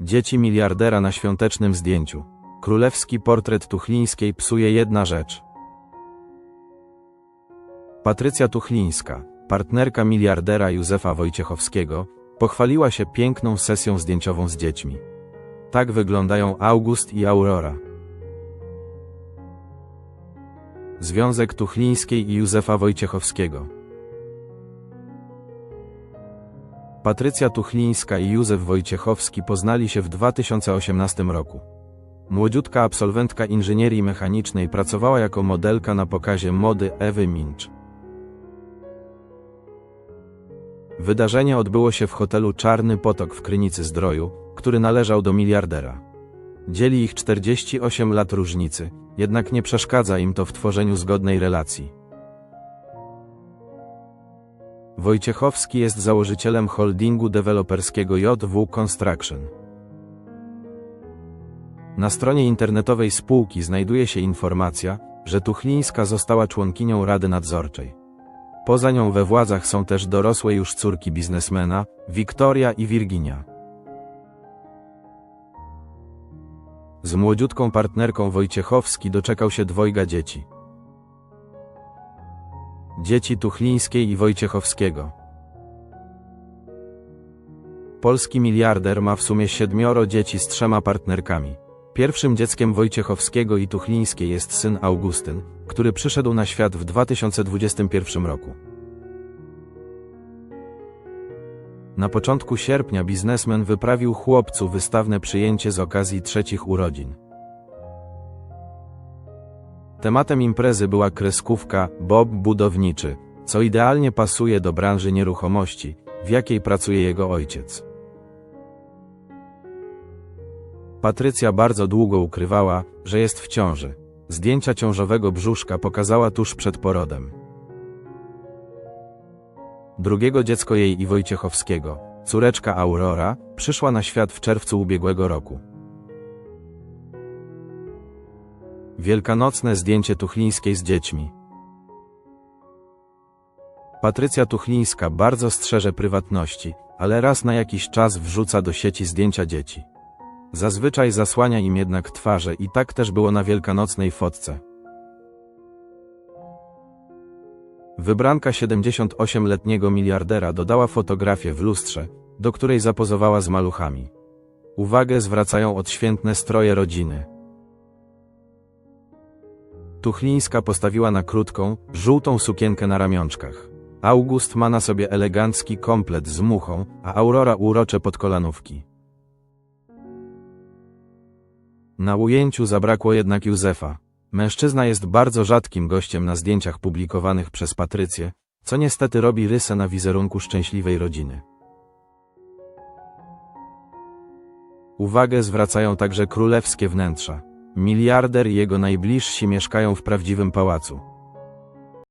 Dzieci miliardera na świątecznym zdjęciu. Królewski portret Tuchlińskiej psuje jedna rzecz. Patrycja Tuchlińska, partnerka miliardera Józefa Wojciechowskiego, pochwaliła się piękną sesją zdjęciową z dziećmi. Tak wyglądają August i Aurora. Związek Tuchlińskiej i Józefa Wojciechowskiego. Patrycja Tuchlińska i Józef Wojciechowski poznali się w 2018 roku. Młodziutka absolwentka inżynierii mechanicznej pracowała jako modelka na pokazie mody Ewy Minch. Wydarzenie odbyło się w hotelu Czarny Potok w Krynicy Zdroju, który należał do miliardera. Dzieli ich 48 lat różnicy, jednak nie przeszkadza im to w tworzeniu zgodnej relacji. Wojciechowski jest założycielem holdingu deweloperskiego JW Construction. Na stronie internetowej spółki znajduje się informacja, że Tuchlińska została członkinią Rady Nadzorczej. Poza nią we władzach są też dorosłe już córki biznesmena, Wiktoria i Virginia. Z młodziutką partnerką Wojciechowski doczekał się dwojga dzieci. Dzieci Tuchlińskiej i Wojciechowskiego. Polski miliarder ma w sumie siedmioro dzieci z trzema partnerkami. Pierwszym dzieckiem Wojciechowskiego i Tuchlińskiej jest syn Augustyn, który przyszedł na świat w 2021 roku. Na początku sierpnia biznesmen wyprawił chłopcu wystawne przyjęcie z okazji trzecich urodzin. Tematem imprezy była kreskówka Bob Budowniczy, co idealnie pasuje do branży nieruchomości, w jakiej pracuje jego ojciec. Patrycja bardzo długo ukrywała, że jest w ciąży. Zdjęcia ciążowego brzuszka pokazała tuż przed porodem. Drugiego dziecko jej i Wojciechowskiego, córeczka Aurora, przyszła na świat w czerwcu ubiegłego roku. Wielkanocne zdjęcie Tuchlińskiej z dziećmi. Patrycja Tuchlińska bardzo strzeże prywatności, ale raz na jakiś czas wrzuca do sieci zdjęcia dzieci. Zazwyczaj zasłania im jednak twarze i tak też było na wielkanocnej fotce. Wybranka 78-letniego miliardera dodała fotografię w lustrze, do której zapozowała z maluchami. Uwagę zwracają odświętne stroje rodziny. Tuchlińska postawiła na krótką, żółtą sukienkę na ramionczkach. August ma na sobie elegancki komplet z muchą, a Aurora urocze podkolanówki. Na ujęciu zabrakło jednak Józefa. Mężczyzna jest bardzo rzadkim gościem na zdjęciach publikowanych przez Patrycję, co niestety robi rysę na wizerunku szczęśliwej rodziny. Uwagę zwracają także królewskie wnętrza. Miliarder i jego najbliżsi mieszkają w prawdziwym pałacu.